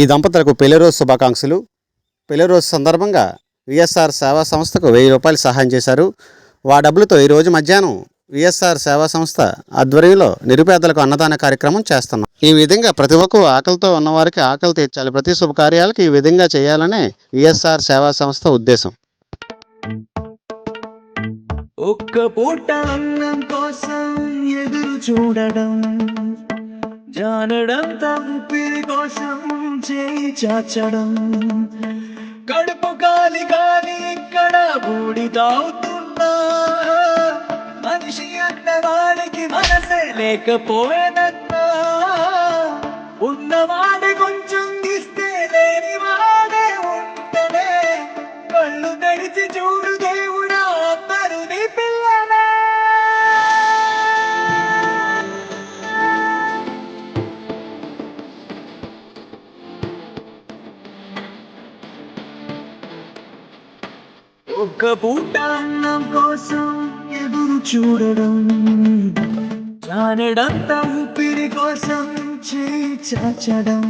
ఈ దంపతులకు పెళ్ళి రోజు శుభాకాంక్షలు. పెళ్ళి రోజు సందర్భంగా విఎస్ఆర్ సేవా సంస్థకు వెయ్యి రూపాయలు సహాయం చేశారు. వా డబ్బులతో ఈరోజు మధ్యాహ్నం విఎస్ఆర్ సేవా సంస్థ ఆధ్వర్యంలో నిరుపేదలకు అన్నదాన కార్యక్రమం చేస్తున్నాం. ఈ విధంగా ప్రతి ఒక్కరు ఆకలితో ఉన్నవారికి ఆకలి తీర్చాలి. ప్రతి శుభకార్యాలకు ఈ విధంగా చేయాలనే విఎస్ఆర్ సేవా సంస్థ ఉద్దేశం. ఒక్క పూట అన్నం కోసం ఎదురు చూడడం. జానడం. ఊపిరి కోసం చేయి చాచడం. కడుపు కాలి కాలి ఇక్కడ బూడి తాగుతున్నా మనిషి అన్న వాడికి మనసే లేకపోయేదన్నా. ఉన్నవాడి కొంచెం ఇస్తే లేని వాడే ఉంటనే కళ్ళు తెరిచి చూడు ఒక్క పూట అన్నం కోసం ఎదురు చూడడం. జానడంత ఊపిరి కోసం చేయి చాచడం.